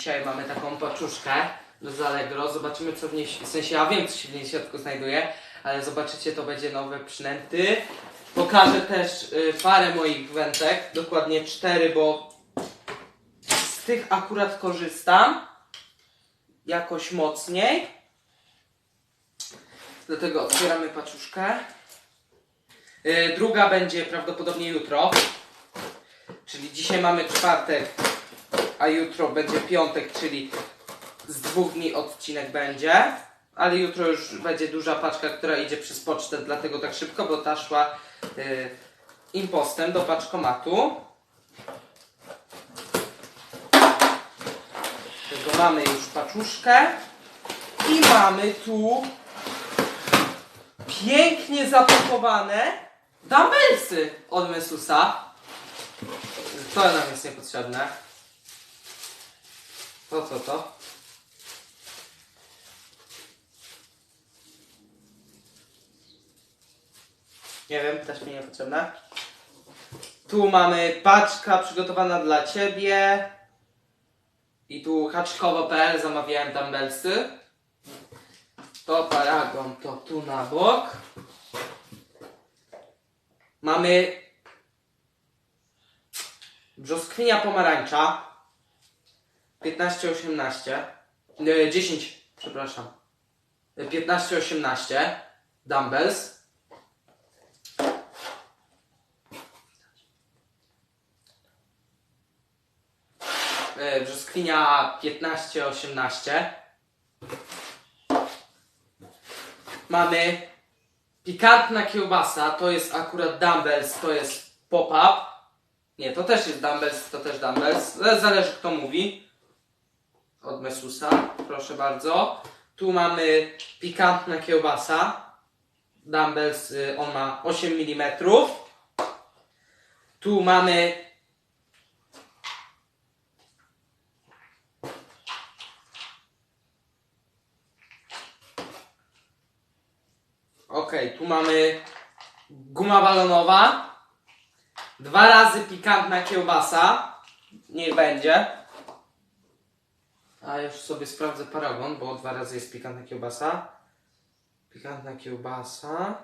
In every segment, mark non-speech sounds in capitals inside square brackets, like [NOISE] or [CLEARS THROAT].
Dzisiaj mamy taką paczuszkę z Allegro. Zobaczymy co w niej, w sensie ja wiem co się w niej w środku znajduje, ale zobaczycie to będzie nowe przynęty. Pokażę też y, parę moich wędek, dokładnie cztery, bo z tych akurat korzystam jakoś mocniej. Dlatego otwieramy paczuszkę. Y, druga będzie prawdopodobnie jutro. Czyli dzisiaj mamy czwartek, a jutro będzie piątek, czyli z dwóch dni odcinek będzie. Ale jutro już będzie duża paczka, która idzie przez pocztę, dlatego tak szybko, bo ta szła y, impostem do paczkomatu. Tego mamy już paczuszkę. I mamy tu pięknie zapakowane dumbbellsy od Mesusa. To nam jest niepotrzebne. To, to, to. Nie wiem, też mi niepotrzebne. Tu mamy paczka przygotowana dla Ciebie. I tu haczkowo.pl zamawiałem dumbbellsy. To paragon, to tu na bok. Mamy brzoskwinia pomarańcza 15-18 nie, 10, przepraszam 15-18 dumbbells E, brzoskwinia 15-18 Mamy pikantna kiełbasa, to jest akurat dumbbells, to jest pop-up. Nie, to też jest dumbbells, to też dumbbells. Ale Zależy kto mówi. Od Mesusa, proszę bardzo. Tu mamy pikantna kiełbasa. Dumbbells, y, on ma 8 mm. Tu mamy Okej, tu mamy guma balonowa. Dwa razy pikantna kiełbasa. Niech będzie. A już sobie sprawdzę paragon, bo dwa razy jest pikantna kiełbasa. Pikantna kiełbasa.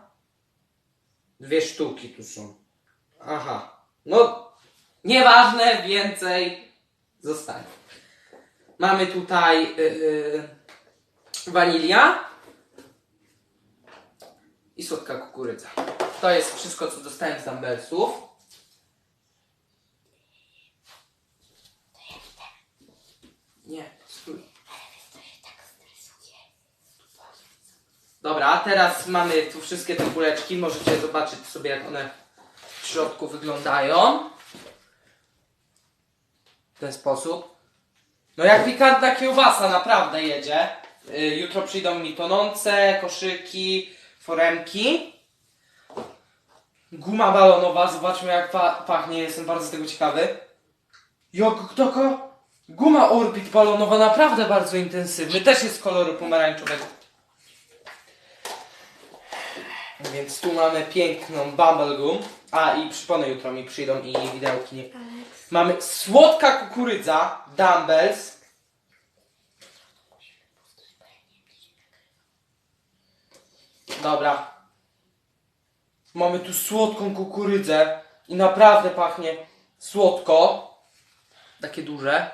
Dwie sztuki tu są. Aha. No, nieważne, więcej zostanie. Mamy tutaj yy, wanilia i słodka kukurydza. To jest wszystko, co dostałem z dumbbellsów. Nie, stój. Dobra, teraz mamy tu wszystkie te kuleczki. Możecie zobaczyć sobie, jak one w środku wyglądają. W ten sposób. No jak pikantna kiełbasa naprawdę jedzie. Y, Jutro przyjdą mi tonące, koszyki, foremki. Guma balonowa, zobaczmy jak pa pachnie, jestem bardzo tego ciekawy. Jak taka guma Orbit balonowa, naprawdę bardzo intensywny, też jest koloru pomarańczowego. Więc tu mamy piękną Bumble Gum. A i przypony jutro mi przyjdą i widełki. Nie. Mamy słodka kukurydza, dumbbells. Dobra. Mamy tu słodką kukurydzę i naprawdę pachnie słodko. Takie duże.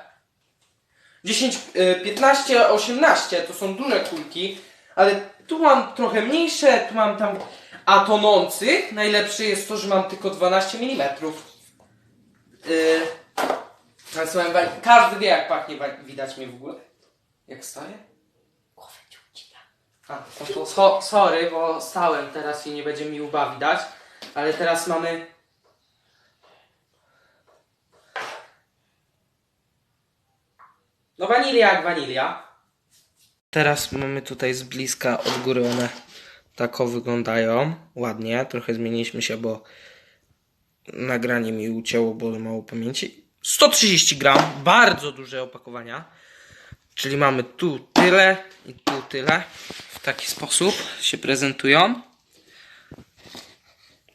10, y, 15, 18 to są duże kulki, ale tu mam trochę mniejsze, tu mam tam a tonących. Najlepsze jest to, że mam tylko 12 mm. Yy, każdy wie jak pachnie, widać mnie w ogóle. Jak stoję? A, no to so, sorry, bo stałem teraz i nie będzie mi łba widać. Ale teraz mamy. No wanilia jak wanilia. Teraz mamy tutaj z bliska od góry one tako wyglądają. Ładnie. Trochę zmieniliśmy się, bo nagranie mi ucięło, bo mało pamięci. 130 gram, bardzo duże opakowania. Czyli mamy tu tyle i tu tyle. W taki sposób się prezentują.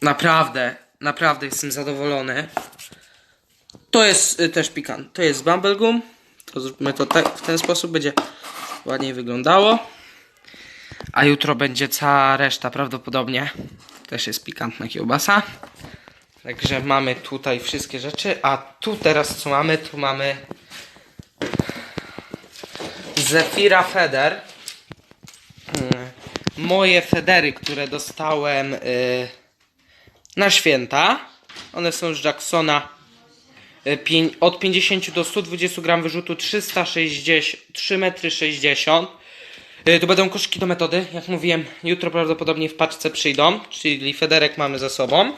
Naprawdę, naprawdę jestem zadowolony. To jest y, też pikant. To jest Bumble Gum. To zróbmy to tak, w ten sposób, będzie ładniej wyglądało. A jutro będzie cała reszta prawdopodobnie. Też jest pikantna kiełbasa. Także mamy tutaj wszystkie rzeczy. A tu teraz co mamy? Tu mamy Zefira Feder. Mm, Moje Federy, które dostałem y, na święta. One są z Jacksona. Pię- Od 50 do 120 gram wyrzutu 360, 3 metry 60. Y, Tu będą koszki do metody. Jak mówiłem, jutro prawdopodobnie w paczce przyjdą, czyli Federek mamy za sobą.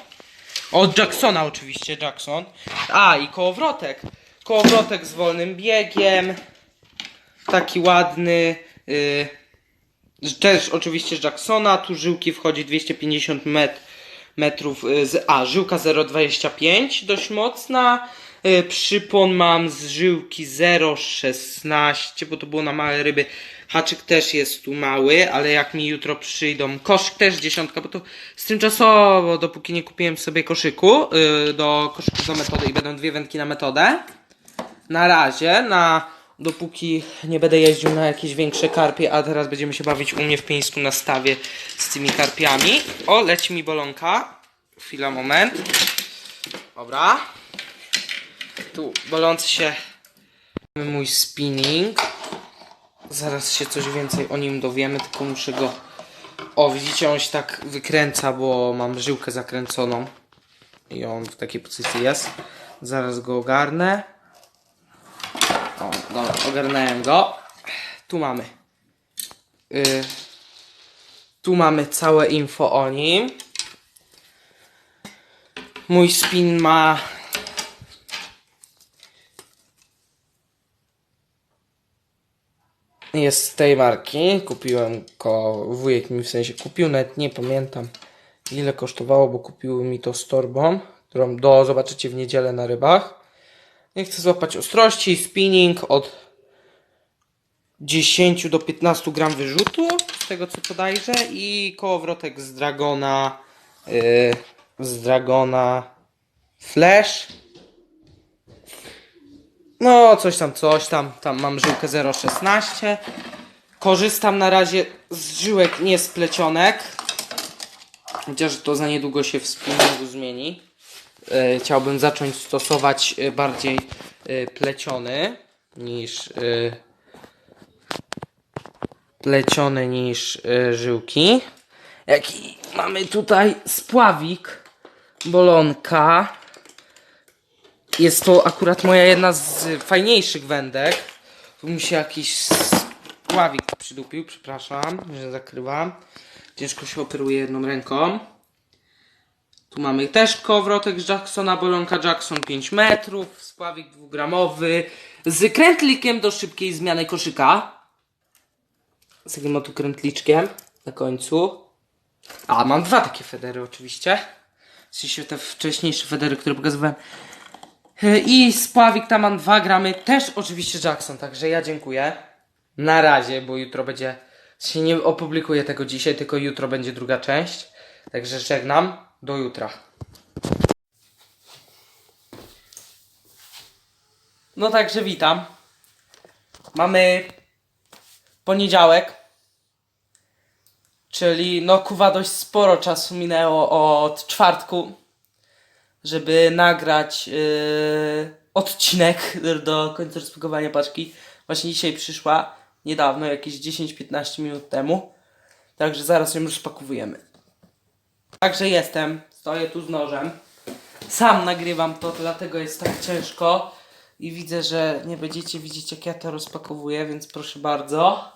Od Jacksona oczywiście, Jackson. A, i kołowrotek. Kołowrotek z wolnym biegiem. Taki ładny. y, też oczywiście z Jacksona. Tu żyłki wchodzi 250 met, metrów y, z A. Żyłka 0,25 dość mocna. Y, Przypon mam z żyłki 0,16, bo to było na małe ryby. Haczyk też jest tu mały, ale jak mi jutro przyjdą, koszyk też dziesiątka, bo to z tymczasowo, dopóki nie kupiłem sobie koszyku, y, do koszyku do metody i będą dwie wędki na metodę. Na razie, na dopóki nie będę jeździł na jakieś większe karpie, a teraz będziemy się bawić u mnie w Pińsku na stawie z tymi karpiami. O, leci mi bolonka. Chwila, moment. Dobra. Tu bolący się mój spinning. Zaraz się coś więcej o nim dowiemy, tylko muszę go... O, widzicie, on się tak wykręca, bo mam żyłkę zakręconą. I on w takiej pozycji jest. Zaraz go ogarnę. O, dobra, ogarnąłem go. Tu mamy. Y, tu mamy całe info o nim. Mój spin ma. Jest z tej marki. Kupiłem go. Wujek mi w sensie kupił, nawet nie pamiętam ile kosztowało, bo kupiły mi to z torbą, którą do zobaczycie w niedzielę na rybach. Nie chcę złapać ostrości. Spinning od 10 do 15 gram wyrzutu, z tego co podajże. I kołowrotek z Dragona. Yy, z Dragona Flash. No, coś tam, coś tam. Tam mam żyłkę 0,16. Korzystam na razie z żyłek niesplecionek. Chociaż to za niedługo się w spinningu zmieni e, chciałbym zacząć stosować e, bardziej e, pleciony niż pleciony niż żyłki. Jaki mamy tutaj spławik bolonka. Jest to akurat moja jedna z fajniejszych wędek. Tu mi się jakiś spławik przydupił, przepraszam, że zakrywam. Ciężko się operuje jedną ręką. Tu mamy też kowrotek Jacksona, bolonka Jackson 5 metrów, spławik dwugramowy z krętlikiem do szybkiej zmiany koszyka. Z takim oto krętliczkiem na końcu. A, mam dwa takie federy oczywiście. W sensie te wcześniejsze federy, które pokazywałem. I spławik tam mam 2 gramy, też oczywiście Jackson, także ja dziękuję. Na razie, bo jutro będzie. Się nie opublikuję tego dzisiaj, tylko jutro będzie druga część. Także żegnam. Do jutra. No także witam. Mamy poniedziałek. Czyli no kuwa dość sporo czasu minęło od czwartku, żeby nagrać yy, odcinek [LAUGHS] do końca rozpakowania paczki. Właśnie dzisiaj przyszła, niedawno, jakieś 10-15 minut temu. Także zaraz ją rozpakowujemy. Także jestem, stoję tu z nożem. Sam nagrywam to, dlatego jest tak ciężko. I widzę, że nie będziecie widzieć, jak ja to rozpakowuję, więc proszę bardzo.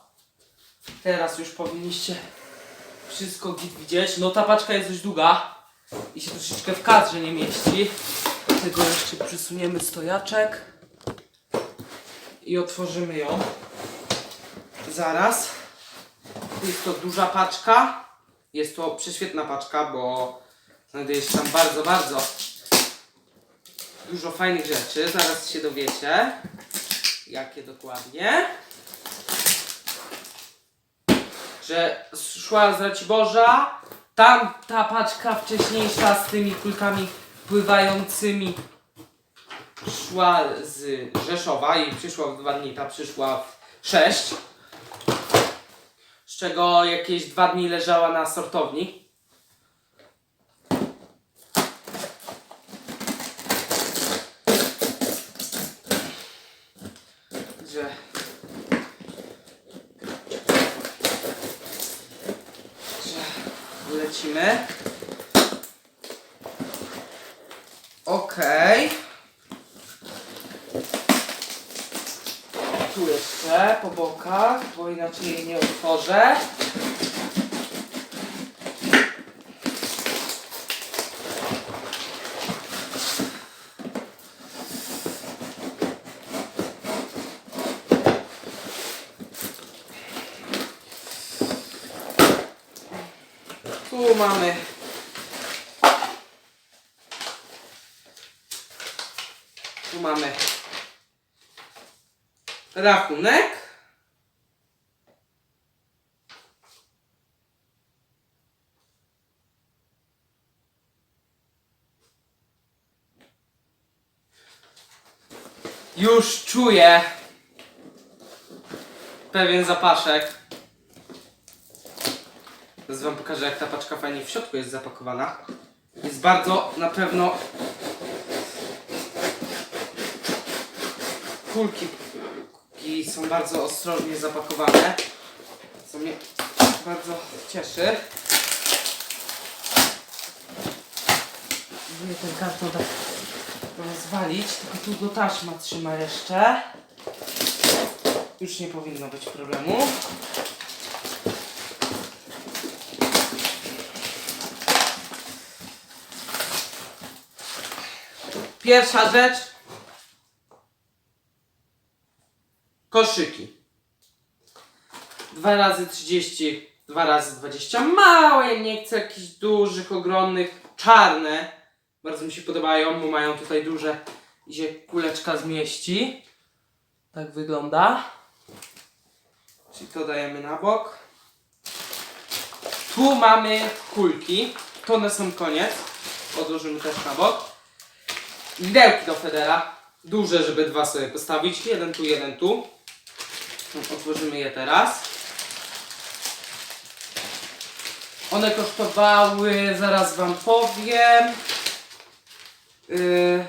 Teraz już powinniście wszystko widzieć. No ta paczka jest dość długa i się troszeczkę w kadrze nie mieści. Dlatego jeszcze przysuniemy stojaczek i otworzymy ją. Zaraz. Jest to duża paczka. Jest to prześwietna paczka, bo znajduje się tam bardzo, bardzo dużo fajnych rzeczy. Zaraz się dowiecie, jakie dokładnie. Że szła z Raciborza. Tam ta paczka wcześniejsza z tymi kulkami pływającymi szła z Rzeszowa i przyszła w dwa dni, ta przyszła w sześć. Z czego jakieś dwa dni leżała na sortowni. Że że lecimy. Okej. Tu jeszcze po bokach, bo inaczej jej nie otworzę. Tu mamy Tu mamy rachunek. Już czuję pewien zapaszek. Teraz wam pokażę jak ta paczka fajnie w środku jest zapakowana. Jest bardzo na pewno kulki, są bardzo ostrożnie zapakowane, co mnie bardzo cieszy. Próbuję ten karton tak rozwalić, tylko tu go taśma trzyma jeszcze. Już nie powinno być problemu. Pierwsza rzecz. Koszyki. 2 razy 30, 2 razy 20. Małe, nie chcę jakichś dużych, ogromnych, czarne. Bardzo mi się podobają, bo mają tutaj duże, i się kuleczka zmieści. Tak wygląda. Czyli to dajemy na bok. Tu mamy kulki. To na sam koniec. Odłożymy też na bok. Widełki do Federa. Duże, żeby dwa sobie postawić. Jeden tu, jeden tu. Otworzymy je teraz. One kosztowały, zaraz wam powiem. Yy...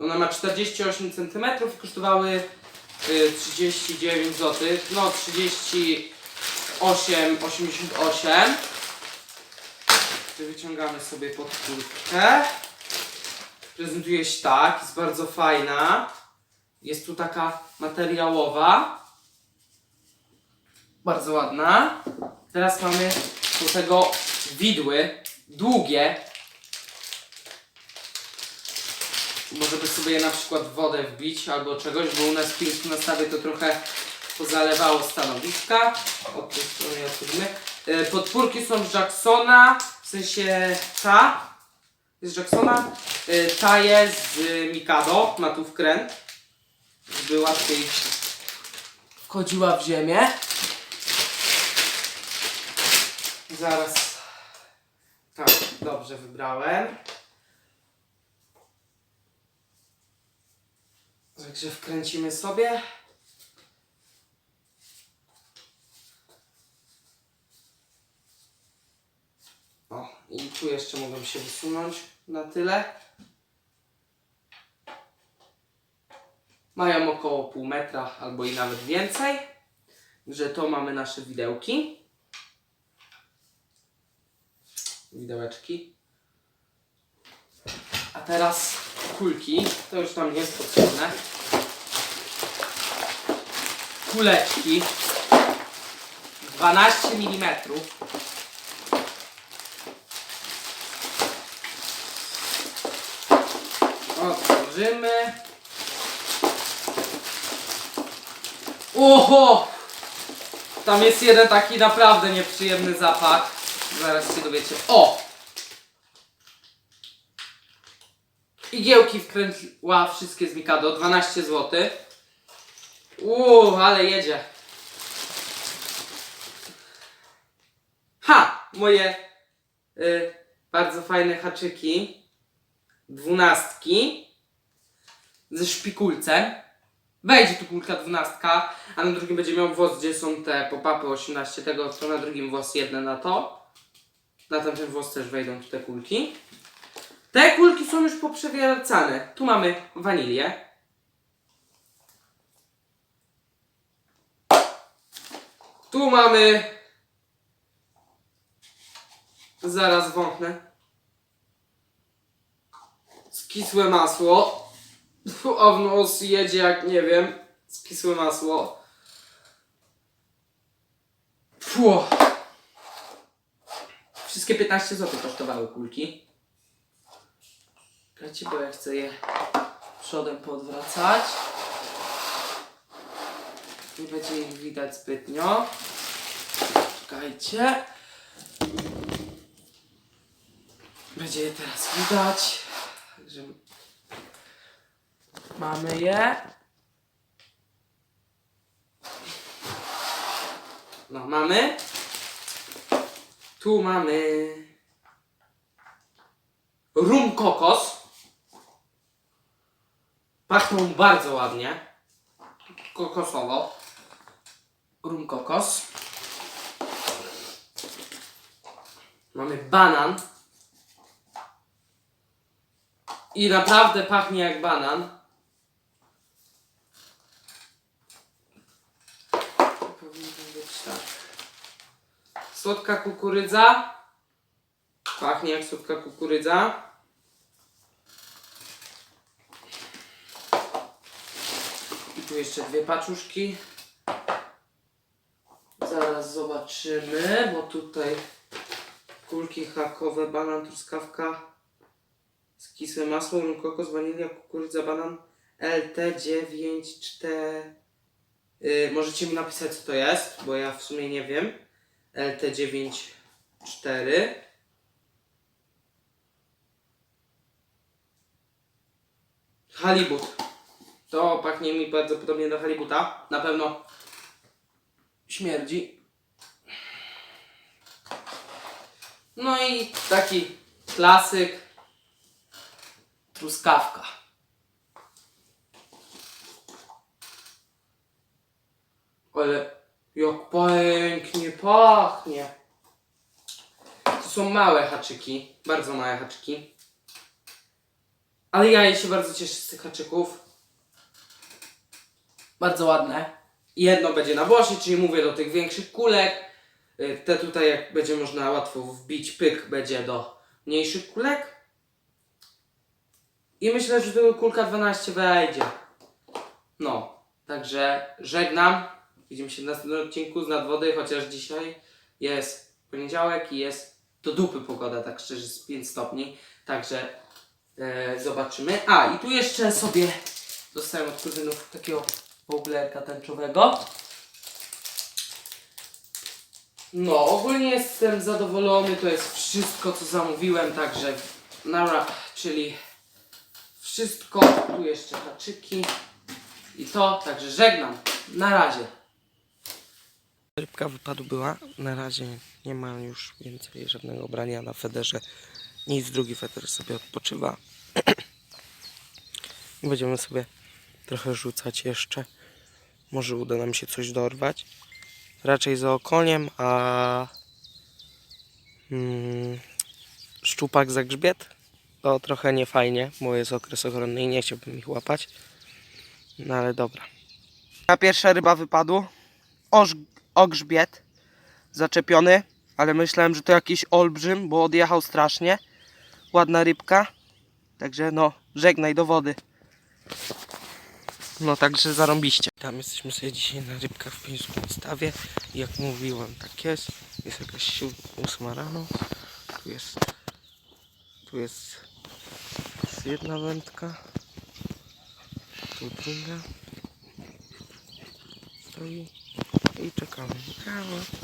Ona ma 48 cm i kosztowały yy, 39 zł. No 38,88. Wyciągamy sobie podpórkę. Prezentuje się tak, jest bardzo fajna. Jest tu taka materiałowa. Bardzo ładna. Teraz mamy do tego widły długie. Może by sobie je na przykład wodę wbić albo czegoś, bo u nas w stawie to trochę pozalewało stanowiska. Od tej strony otworzymy. E, Podpórki są z Jacksona, w sensie ta z Jacksona, e, ta jest z Mikado, ma tu wkręt, żeby łatwiej wchodziła w ziemię. Zaraz. Tak, dobrze wybrałem. Także wkręcimy sobie. O, i tu jeszcze mogą się wysunąć na tyle. Mają około pół metra albo i nawet więcej. Że to mamy nasze widełki. Widełeczki. A teraz kulki. To już tam nie jest potrzebne. Kuleczki. 12 mm. Otworzymy. Oho! Tam jest jeden taki naprawdę nieprzyjemny zapach. Zaraz się dowiecie. O! Igiełki wkręciła wszystkie z Mikado, 12 zł. Uuu, ale jedzie. Ha! Moje y, bardzo fajne haczyki. Dwunastki. Ze szpikulcem. Wejdzie tu kulka dwunastka, a na drugim będzie miał włos, gdzie są te pop-upy 18 tego, to na drugim włos jedne na to. Na tamten włos też wejdą tu te kulki. Te kulki są już poprzewiercane. Tu mamy wanilię. Tu mamy. Zaraz wąchnę. Skisłe masło. A w jedzie jak nie wiem. Skisłe masło. Fu. Wszystkie 15 zł kosztowały kulki. Czekajcie, bo ja chcę je przodem podwracać. Nie będzie ich widać zbytnio. Czekajcie. Będzie je teraz widać. Także mamy je. No, mamy. Tu mamy rum kokos. Pachną bardzo ładnie. Kokosowo. Rum kokos. Mamy banan. I naprawdę pachnie jak banan. To powinno być tak. Słodka kukurydza. Pachnie jak słodka kukurydza. I tu jeszcze dwie paczuszki. Zaraz zobaczymy, bo tutaj kulki hakowe, banan, truskawka, skisłe masło, rum, kokos, wanilia, kukurydza, banan, LT9, 4... Yy, możecie mi napisać co to jest, bo ja w sumie nie wiem. LT9, 4. Halibut. To pachnie mi bardzo podobnie do halibuta. Na pewno śmierdzi. No i taki klasyk truskawka. Ale jak pięknie pachnie. To są małe haczyki, bardzo małe haczyki. Ale ja się bardzo cieszę z tych haczyków. Bardzo ładne. Jedno będzie na bosie, czyli mówię do tych większych kulek. Y, Te tutaj jak będzie można łatwo wbić pyk będzie do mniejszych kulek. I myślę, że tego kulka 12 wejdzie. No, także żegnam. Widzimy się w następnym odcinku z nadwody, chociaż dzisiaj jest poniedziałek i jest do dupy pogoda, tak szczerze, z 5 stopni. Także e, zobaczymy. A, i tu jeszcze sobie dostałem od kuzynów takiego boblerka tęczowego. No, ogólnie jestem zadowolony, to jest wszystko co zamówiłem, także nara, czyli wszystko, tu jeszcze haczyki i to, także żegnam, na razie. Rybka wypadu była, na razie nie ma już więcej żadnego ubrania na federze, nic, drugi feder sobie odpoczywa. [CLEARS THROAT] Będziemy sobie trochę rzucać jeszcze, może uda nam się coś dorwać raczej za okoniem, a mm, szczupak za grzbiet to trochę nie fajnie, bo jest okres ochronny i nie chciałbym ich łapać. No ale dobra. Ta pierwsza ryba wypadła. Oż, o grzbiet zaczepiony, ale myślałem, że to jakiś olbrzym, bo odjechał strasznie. Ładna rybka. Także no, żegnaj do wody. No także zarąbiście. Tam jesteśmy sobie dzisiaj na rybkach w Pińskim stawie. Jak mówiłem, tak jest. Jest jakaś ósma rano. Tu jest, tu jest, jest jedna wędka. Tu druga. Stoi i czekamy. Kawa.